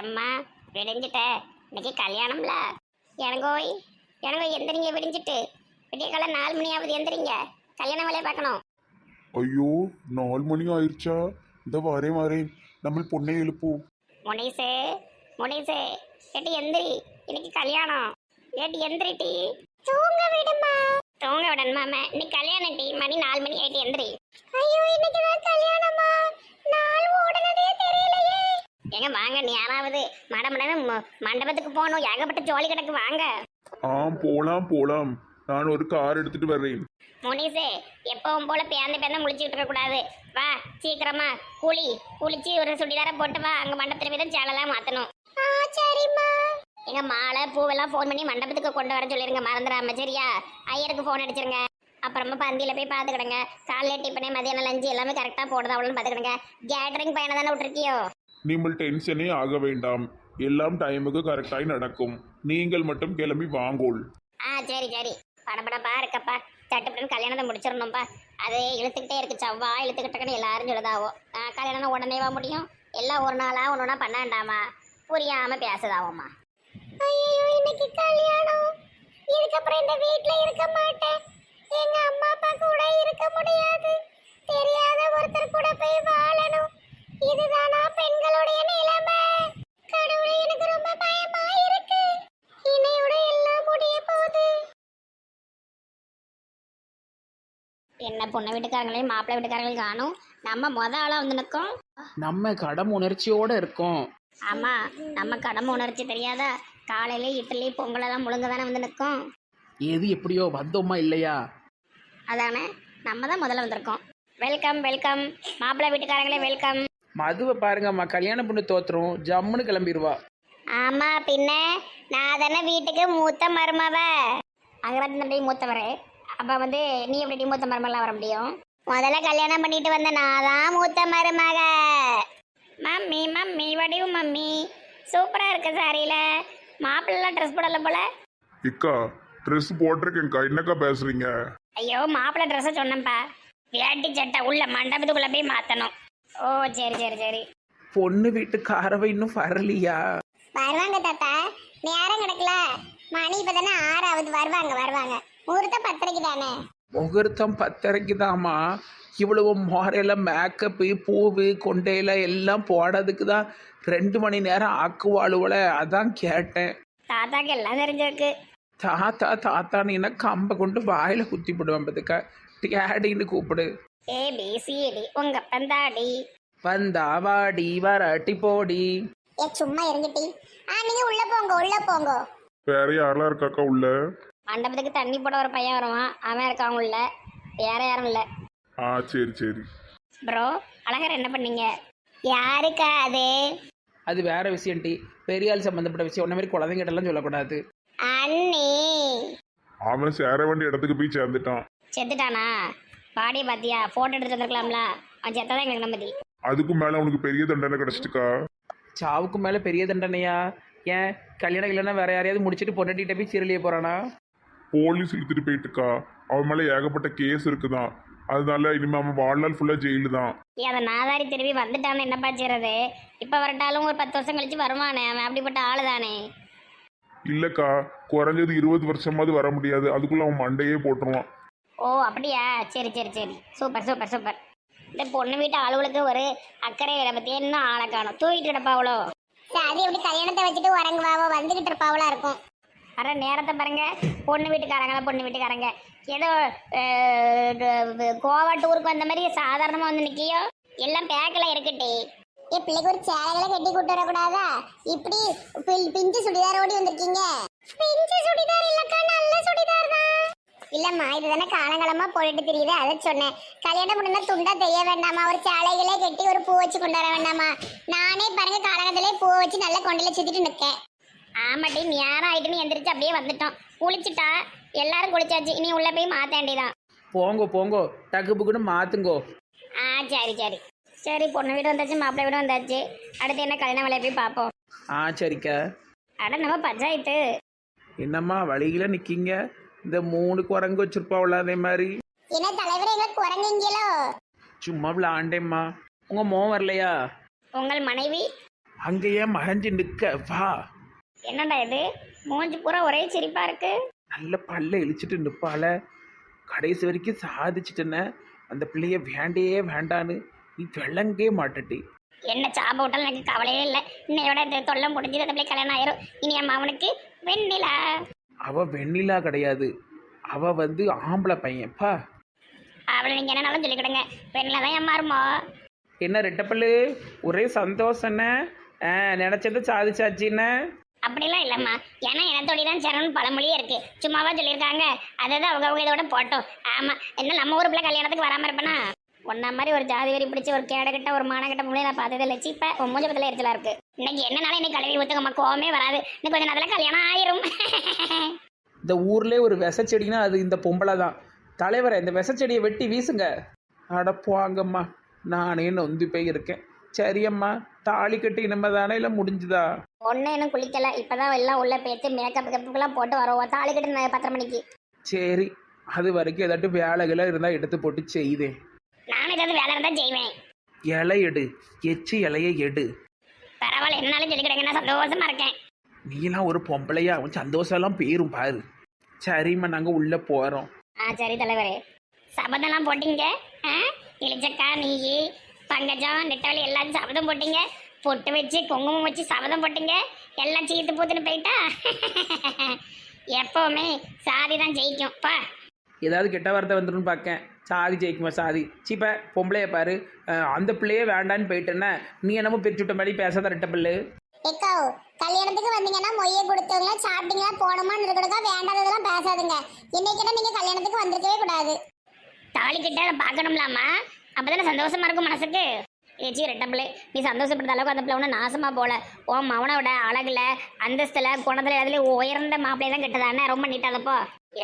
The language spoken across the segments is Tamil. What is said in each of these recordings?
எம்மா விடிஞ்சிட்ட இன்னைக்கு கல்யாணம்ல. எனங்கோய் எனங்கோ எந்திரிங்க விடிஞ்சிட்டு. விடிய காலம் நாலு மணி ஆகுது எந்திரிங்க. கல்யாண வேலையை பார்க்கணும். ஐயோ நாலு மணி ஆயிடுச்சா இந்த வரேன் வரேன். நம்ம பொண்ணை எழுப்பு முனிசு முனிசு ஏட்டி எந்திரி. இன்னைக்கு கல்யாணம். ஏட்டி எந்திரிட்டி தூங்க விடுமா. தூங்க விடணுமாம இன்னைக்கு கல்யாணம் டி. மணி நாலு மணி ஆயிட்டு எந்திரி. ஐயோ இன்னைக்கு தான் கல்யாணமா? நாள் ஓடுனதே தெரியலையே எங்க வாங்க நீ யாராவது மடமடன்னு ம- மண்டபத்துக்கு போகணும். ஏகப்பட்ட ஜோலி கிடக்கு வாங்க. ஆ போலாம் போலாம். நான் ஒரு கார் எடுத்துட்டு வர்றேன். முனிசு எப்பவும் போல பேந்த பேந்த முழிச்சுட்டு இருக்க கூடாது. வா சீக்கிரமா. குளி குளிச்சு ஒரு சுடிதார போட்டு வா. அங்க மண்டபத்துல போய் தான் சேலெல்லாம் மாத்தணும். சரிம்மா. எங்க மாலை பூவெல்லாம் ஃபோன் பண்ணி மண்டபத்துக்கு கொண்டு வர சொல்லிருங்க. மறந்துடாம சரியா? ஐயருக்கு ஃபோன் அடிச்சிருங்க. அப்புறமா பந்தியில போய் பாத்துக்கிடுங்க. காலையில டிஃபனே மதியானம் லஞ்சு எல்லாமே கரெக்டா போடுதா அவ்வளோன்னு பாத்துக்கிடுங்க. கேட்டரிங் பையனை தானே விட்டுருக்கியோ? நீங்கள் டென்ஷனே ஆக வேண்டாம். எல்லாம் டைமுக்கு கரெக்டாய் நடக்கும். நீங்கள் மட்டும் கிளம்பி வாங்கோள். ஆ சரி சரி. படபடப்பா இருக்கப்பா. சட்டுப்பட்டு கல்யாணத்தை முடிச்சிடணும்ப்பா அது இழுத்துக்கிட்டே இருக்கு. சவ்வா இழுத்துக்கிட்டக்குன்னு எல்லாரும் சொல்லுதாவோ. ஆ, கல்யாணம் உடனேவா முடியும். எல்லாம் ஒரு நாளா ஒன்று ஒன்றா பண்ண வேண்டாமா? புரியாம பேசுதாவோம்மா. ஐயோ இன்னைக்கு கல்யாணம். இதுக்கப்புறம் இந்த வீட்டில் இருக்க மாட்டேன். எங்க அம்மா அப்பா கூட இருக்க முடியாது. தெரியாத ஒருத்தர் கூட போய் வாழணும். இதுதானா என்ன பொண்ணு வீட்டுக்காரங்களையும் மாப்பிள்ளை வீட்டுக்காரங்களையும் காணும். நம்ம மொத ஆளா வந்து நிற்கும். நம்ம கடம் உணர்ச்சியோட இருக்கோம். ஆமா நம்ம கடமை உணர்ச்சி தெரியாதா? காலையில இட்லி பொங்கலெல்லாம் முழுங்க தானே வந்து நிற்கும். எது எப்படியோ வந்தோமா இல்லையா? அதானே நம்ம தான் முதல்ல வந்திருக்கோம். வெல்கம் வெல்கம் மாப்பிள்ளை வீட்டுக்காரங்களே வெல்கம் மதுவை பாருங்கம்மா கல்யாண பொண்ணு தோத்துரும் ஜம்முன்னு கிளம்பிடுவா ஆமா பின்ன நான் தானே வீட்டுக்கு மூத்த மருமவ. அங்கராஜ் தம்பி மூத்தவர். அப்ப வந்து நீ எப்படி மூத்த மருமலாம் வர முடியும்? முதல்ல கல்யாணம் பண்ணிட்டு வந்த நான் தான் மூத்த மருமக. மம்மி மம்மி வடிவு மம்மி. சூப்பரா இருக்கு சாரியில மாப்பிள்ளலாம் ட்ரெஸ் போடல போல. இக்கா ட்ரெஸ் போட்டிருக்கேன்க்கா என்னக்கா பேசுறீங்க? ஐயோ மாப்பிள்ளை ட்ரெஸ்ஸை சொன்னேன்ப்பா. வேட்டி சட்டை உள்ள மண்டபத்துக்குள்ள போய் மாத்தணும். ஓ சரி சரி சரி. பொண்ணு வீட்டுக்காரவை இன்னும் வரலையா? வருவாங்க தாத்தா. நேரம் கிடக்கல. மணி இப்பதானே ஆறாவது. வருவாங்க வருவாங்க. முகூர்த்தம் பத்தரைக்கு தானே? முகூர்த்தம் பத்தரைக்கு தாம்மா. இவ்வளவு மோரையில மேக்கப்பு பூவு கொண்டையில எல்லாம் போடுறதுக்கு தான் ரெண்டு மணி நேரம் ஆக்குவாளுவல அதான் கேட்டேன். தாத்தாக்கு எல்லாம் தெரிஞ்சிருக்கு. தாத்தா தாத்தான்னு என்ன கம்பை கொண்டு வாயில குத்தி போடுவேன் பத்துக்க. டேடின்னு கூப்பிடு. ஏ பி சி டி உங்க பந்தாடி வந்தா வாடி வராட்டி போடி. ஏ சும்மா இருந்துட்டி ஆ நீங்க உள்ள போங்க உள்ள போங்க. வேற யாரெல்லாம் இருக்காக்கா உள்ள? மண்டபத்துக்கு தண்ணி போட ஒரு பையன் வருவான். அவன் இருக்கான் உள்ள. வேற யாரும் இல்ல. ஆ சரி சரி. ப்ரோ அழகர் என்ன பண்ணீங்க? யாருக்கா அது? அது வேற விஷயம் டி. பெரிய ஆள் சம்மந்தப்பட்ட விஷயம். உன்ன மாதிரி குழந்தைங்கிட்டலாம் சொல்லக்கூடாது. அண்ணி. அவன் சேர வேண்டிய இடத்துக்கு போய் சேர்ந்துட்டான். செத்துட்டானா பாடியை பாத்தியா? போட்டோ எடுத்துட்டு வந்திருக்கலாம்ல. அவன் செத்தாதான் எங்களுக்கு நம்பதி அதுக்கு மேல அவனுக்கு பெரிய தண்டனை கிடைச்சிட்டுக்கா? சாவுக்கு மேலே பெரிய தண்டனையா? ஏன்? கல்யாணம் இல்லைன்னா வேற யாரையாவது முடிச்சுட்டு பொண்டாட்டிகிட்ட போய் சீரழிய போறானா? போலீஸ் இழுத்துட்டு போயிட்டுக்கா. அவன் மேல ஏகப்பட்ட கேஸ் இருக்குதான் அதனால இனிமே அவன் வாழ்நாள் ஃபுல்லா ஜெயிலு தான். ஏ அதை நாதாரி திரும்பி வந்துட்டான்னு என்னப்பா செய்யறது இப்போ வரட்டாலும் ஒரு பத்து வருஷம் கழிச்சு வருவானே. அவன் அப்படிப்பட்ட ஆளு தானே இல்லக்கா குறைஞ்சது இருபது வருஷமாவது வர முடியாது. அதுக்குள்ள அவன் மண்டையே போட்டுருவான். ஓ அப்படியா? சரி சரி சரி. Super super super. இந்த பொண்ணு வீட்டு ஆளுகளுக்கு ஒரு அக்கறை பத்தி என்ன ஆளை காணும். தூக்கிட்டு கிடப்பாவளோ? அது எப்படி கல்யாணத்தை வச்சுட்டு உறங்குவாவோ? வந்துகிட்டு இருப்பாவளா இருக்கும். அட நேரத்தை பாருங்க. பொண்ணு வீட்டுக்காரங்களா பொண்ணு வீட்டுக்காரங்க. ஏதோ கோவா டூருக்கு வந்த மாதிரி சாதாரணமா வந்து நிக்கியோ? எல்லாம் பேக்கில் இருக்கட்டே. ஏ பிள்ளைக்கு ஒரு சேலைகளை கட்டி கூட்டு வரக்கூடாதா? இப்படி பிஞ்சு சுடிதாரோடி வந்திருக்கீங்க. பிஞ்சு சுடிதார் இல்லக்கா நல்ல சுடிதார் தான். இல்லம்மா இதுதானே காலங்காலமா போட்டுட்டு தெரியுது. அதை சொன்னேன். கல்யாணம் பண்ணா துண்டா தெரிய வேண்டாமா? ஒரு சேலைகளே கட்டி ஒரு பூ வச்சு கொண்டு வர வேண்டாமா? நானே பாருங்க காலகட்டத்திலே பூ வச்சு நல்லா கொண்டையில சுத்திட்டு நிற்கேன் ஆமாட்டி நேரம் ஆயிட்டுன்னு எந்திரிச்சு அப்படியே வந்துட்டோம். குளிச்சுட்டா எல்லாரும் குளிச்சாச்சு. இனி உள்ள போய் மாத்த வேண்டியதான் போங்கோ போங்கோ. டக்கு புக்குன்னு மாத்துங்கோ. ஆ சரி சரி. சரி பொண்ணு வீடு வந்தாச்சு மாப்பிள்ளை வீடு வந்தாச்சு. அடுத்து என்ன கல்யாண வேலையை போய் பார்ப்போம். ஆ சரிக்கா. அட நம்ம பஞ்சாயத்து. என்னம்மா வழியில நிக்கீங்க? இந்த மூணு குரங்கு வச்சிருப்பாவுல அதே மாதிரி. என்ன தலைவர் எங்களுக்கு குறைஞ்சீங்களோ சும்மா விளாண்டேம்மா. உங்க மோ வரலையா? உங்கள் மனைவி? அங்கேயே மறைஞ்சு நிற்க வா. என்னடா இது? மூஞ்சி பூரா ஒரே சிரிப்பா இருக்கு. நல்ல பல்ல இழிச்சிட்டு நிற்பால கடைசி வரைக்கும் சாதிச்சிட்டன. அந்த பிள்ளைய வேண்டையே வேண்டான்னு நீ விளங்கே மாட்டட்டி என்ன சாப விட்டாலும் எனக்கு கவலையே இல்லை. இன்னையோட இந்த தொல்லை முடிஞ்சது அந்த பிள்ளை கல்யாணம் ஆயிரும். இனி என் மாமனுக்கு வெண்ணிலா. அவ வெண்ணிலா கிடையாது. அவ வந்து ஆம்பளை பையன்ப்பா அவளை நீங்க என்னனாலும் சொல்லிக்கிடுங்க. வெண்ணிலா தான் என் மாறுமோ என்ன ரெட்டப்பல்லு? ஒரே சந்தோஷண்ணே ஆ நினச்சது சாதிச்சாச்சின்னு அப்படிலாம் இல்லைம்மா. ஏன்னா இனத்தோடி தான் சேரணும்னு பழமொழியே இருக்கு. சும்மாவா சொல்லியிருக்காங்க. தான் அவங்க அவங்க இதோட போட்டோம். ஆமா என்ன நம்ம ஊர் பிள்ளை கல்யாணத்துக்கு வராம இருப்பேனா? ஒன்ன மாதிரி ஒரு ஜாதி வரி பிடிச்சி ஒரு கேடகட்ட ஒரு மானகட்ட முடியும் நான் பார்த்ததே இல்லை. சீப்ப உன் மூஞ்ச பத்தில எரிச்சலாக இருக்கு. இன்னைக்கு என்னனாலும் இன்னைக்கு கல்வி ஊற்றுக்கம்மா கோவமே வராது. இன்னும் கொஞ்ச நேரத்துல கல்யாணம் ஆயிரும். இந்த ஊர்லேயே ஒரு விசச்செடினா அது இந்த பொம்பளை தான் தலைவரை இந்த விசச்செடியை வெட்டி வீசுங்க. அட போங்கம்மா. நானே நொந்து போய் இருக்கேன். சரியம்மா தாலி கட்டி இனிமே தானே இல்லை முடிஞ்சுதா? ஒன்னும் இன்னும் குளிக்கல. இப்பதான் எல்லாம் உள்ள பேத்து மேக்கப் கப்புக்கெல்லாம் போட்டு வருவோம். தாலி கட்டு பத்தரை மணிக்கு. சரி அது வரைக்கும் ஏதாட்டும் வேலைகளை இருந்தால் எடுத்து போட்டு செய்தேன் நானும் ஏதாவது வேலை இருந்தா செய்வேன். இலை எடு எச்சி இலையை எடு. பரவாயில்ல என்னாலும் சொல்லிக்கிடுங்க. நான் சந்தோஷமா இருக்கேன். நீலாம் ஒரு பொம்பளையா அவன் சந்தோஷம்லாம் போயிரும் பாரு. சரிம்மா நாங்கள் உள்ளே போகிறோம் ஆ சரி தலைவரே. சபதம்லாம் போட்டீங்க? ஆ? இளிச்சக்கா நீ பங்கஜம் நெட்டவழி எல்லாரும் சபதம் போட்டீங்க. பொட்டு வச்சு குங்குமம் வச்சு சபதம் போட்டீங்க. எல்லாம் சீத்து பூத்துன்னு போயிட்டா? எப்பவுமே சாதி தான் ஜெயிக்கும். பா. ஏதாவது கெட்ட வார்த்தை வந்துடும் பார்க்கேன். சாதி ஜெயிக்குமா சாதி? சீப்ப பொம்பளைய பாரு. அந்த பிள்ளையே வேண்டான்னு போயிட்டேன்னா நீ என்னமோ பிரிச்சு விட்ட மாதிரி பேசாத ரெட்ட பிள்ளை. எக்கோ கல்யாணத்துக்கு வந்தீங்கன்னா மொய்யை கொடுத்தவங்களா சாப்பிட்டீங்களா போனோமான்னு இருக்கணுக்கா வேண்டாததெல்லாம் பேசாதுங்க. இன்னைக்கு நீங்க கல்யாணத்துக்கு வந்திருக்கவே கூடாது. தாலி கிட்ட அதை அப்பதானே சந்தோஷமா இருக்கும் மனசுக்கு? ஏச்சி ரெட்டப்பிள்ளை நீ சந்தோஷப்படுற அளவுக்கு அந்த பிள்ளை ஒன்றும் நாசமா போல. உன் மவனோட அழகுல அந்தஸ்துல குணத்துல அதுல உயர்ந்த மாப்பிள்ளை தான் கிட்டதானே? ரொம்ப நீட்டாதப்போ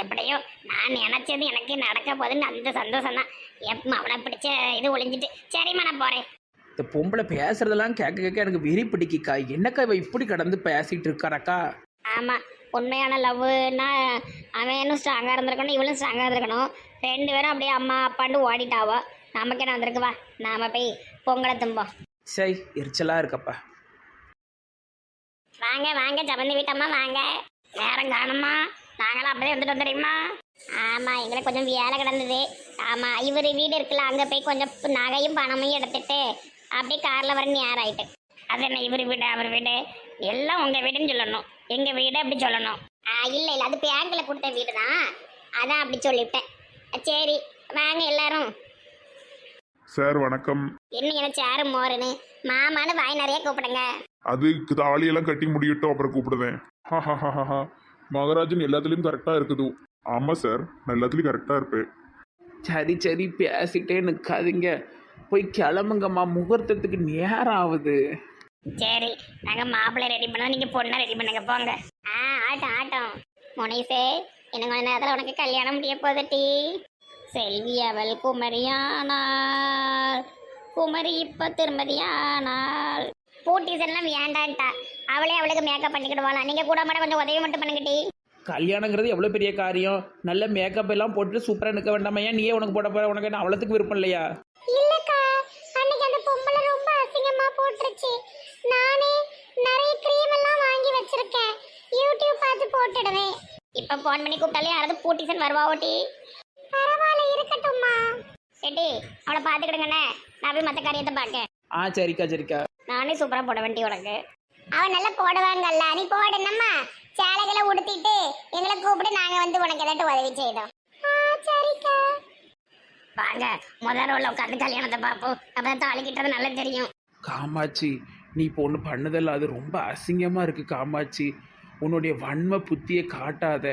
எப்படியோ நான் நினைச்சது எனக்கு நடக்க போகுதுன்னு அந்த சந்தோஷம் தான். எப் மவனை பிடிச்ச இது ஒளிஞ்சிட்டு. சரிம்மா நான் போறேன். இந்த பொம்பளை பேசுறதெல்லாம் கேட்க கேட்க எனக்கு வெறி பிடிக்கிக்கா. என்னக்கா இவ இப்படி கடந்து பேசிட்டு இருக்காரக்கா ஆமா உண்மையான லவ்னா அவன் இன்னும் ஸ்ட்ராங்காக இருந்திருக்கணும் இவளும் ஸ்ட்ராங்காக இருந்திருக்கணும். ரெண்டு பேரும் அப்படியே அம்மா அப்பான்னு ஓடிட்டாவோ. நமக்கு என்ன வந்திருக்கு வா நாம போய் பொங்கலை தும்போம். சரி எரிச்சலா இருக்கப்பா. வாங்க வாங்க சமந்தி வீட்டம்மா வாங்க. நேரம் காணுமா நாங்களாம் அப்படியே வந்துட்டு வந்துடுமா ஆமா எங்களுக்கு கொஞ்சம் வேலை கிடந்தது. ஆமா இவர் வீடு இருக்குல்ல அங்க போய் கொஞ்சம் நகையும் பணமும் எடுத்துட்டு அப்படியே கார்ல வர நேரம் ஆயிட்டு அது என்ன இவர் வீடு அவர் வீடு? எல்லாம் உங்க வீடுன்னு சொல்லணும். எங்க வீடு அப்படி சொல்லணும். ஆ, இல்ல இல்ல அது பேங்க்ல கொடுத்த வீடு தான் அதான் அப்படி சொல்லிவிட்டேன். சரி வாங்க எல்லாரும். சார் வணக்கம். என்ன எனக்கு சேரு மோருன்னு? மாமான்னு வாய் நிறைய கூப்பிடுங்க. அது தாலியெல்லாம் கட்டி முடியட்டும் அப்புறம் கூப்பிடுவேன். மகராஜன் எல்லாத்துலேயும் கரெக்டாக இருக்குது. ஆமாம் சார் நான் எல்லாத்துலேயும் கரெக்டாக இருப்பேன். சரி சரி பேசிட்டே நிற்காதீங்க போய் கிளம்புங்கம்மா முகூர்த்தத்துக்கு நேரம் ஆகுது சரி நாங்க மாப்பிள்ளை ரெடி பண்ணோம் நீங்க பொண்ணை ரெடி பண்ணுங்க போங்க. ஆ ஆட்டம் ஆட்டம் முனிசே இன்னும் கொஞ்ச நேரத்துல உனக்கு கல்யாணம் முடிய போதட்டி செல்வி அவள் குமரியானாள். குமரி இப்ப திருமதியானாள். பூட்டிஸ் எல்லாம் வேண்டான்ட்டா. அவளே அவளுக்கு மேக்கப் பண்ணிக்கிடுவாளாம் நீங்க கூட மாட கொஞ்சம் உதவி மட்டும் பண்ணுங்கட்டி கல்யாணங்கிறது எவ்வளோ பெரிய காரியம். நல்ல மேக்கப் எல்லாம் போட்டு சூப்பராக நிற்க வேண்டாமா ஏன் நீயே உனக்கு போட போற உனக்கு என்ன அவ்வளோத்துக்கு விருப்பம் இல்லையா? இல்லக்கா அன்னைக்கு அந்த பொம்பளை ரொம்ப அசிங்கமா போட்டுருச்சு. நானே நிறைய க்ரீம் எல்லாம் வாங்கி வச்சிருக்கேன். யூடியூப் பார்த்து போட்டுடுவேன். இப்ப போன் பண்ணி கூப்பிட்டாலே யாராவது பூட்டிசன் வருவா ஓட்டி இருக்கட்டும்மா ஏட்டி அவளை பாத்துக்கிடுங்கண்ணே நான் போய் மற்ற காரியத்தை பார்க்க ஆ சரிக்கா சரிக்கா. நானே சூப்பரா போட வேண்டி உனக்கு. அவன் நல்லா போடுவாங்கல்ல நீ போடுனம்மா சேலைகளை உடுத்திட்டு எங்களை கூப்பிட்டு நாங்க வந்து உனக்கு ஏதாட்டும் உதவி செய்தோம். சரிக்கா. வாங்க முதல் ரோல உட்காந்து கல்யாணத்தை பார்ப்போம். அப்பதான் தாலி கிட்டது நல்லா தெரியும். காமாட்சி நீ இப்போ ஒன்று பண்ணதில்ல அது ரொம்ப அசிங்கமாக இருக்குது காமாட்சி. உன்னுடைய வன்ம புத்தியை காட்டாத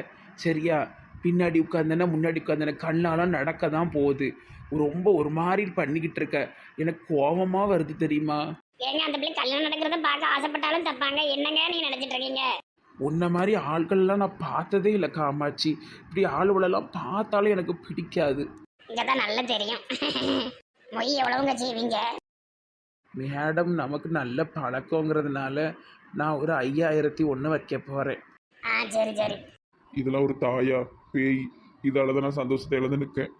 சரியா? பின்னாடி உட்காந்தன முன்னாடி உட்காந்தன கண்ணாலாம் நடக்க தான் போகுது. ரொம்ப ஒரு மாதிரி பண்ணிக்கிட்டு இருக்க. எனக்கு கோபமாக வருது தெரியுமா? ஏங்க அந்த பிள்ளை கல்யாணம் நடக்கிறத பார்க்க ஆசைப்பட்டாலும் தப்பாங்க. என்னங்க நீங்க நினைச்சிட்டு இருக்கீங்க? உன்ன மாதிரி ஆட்கள்லாம் நான் பார்த்ததே இல்லை காமாட்சி. இப்படி ஆளுகளெல்லாம் பார்த்தாலும் எனக்கு பிடிக்காது. இங்கதான் நல்லா தெரியும். மொய் எவ்வளவுங்க செய்வீங்க? மேடம் நமக்கு நல்ல பழக்கங்கிறதுனால நான் ஒரு ஐயாயிரத்தி ஒன்று வைக்க போகிறேன் ஆ சரி சரி. இதெல்லாம் ஒரு தாயா பேய் இதால தான் நான் சந்தோஷத்தை இழந்து நிற்கேன்.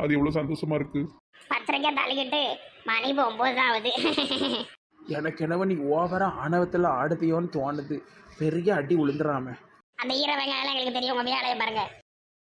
அது எவ்வளோ சந்தோஷமா இருக்கு? பத்திரிக்கை தாலி கட்டு மணி இப்போ ஒன்பது தான் ஆகுது. எனக்கு என்னவோ நீ ஓவராக ஆணவத்தில் ஆடுதியோன்னு தோணுது. பெரிய அடி விழுந்துடாம அந்த ஈர வெங்காயம் எங்களுக்கு தெரியும். உங்க வேலையை பாருங்க.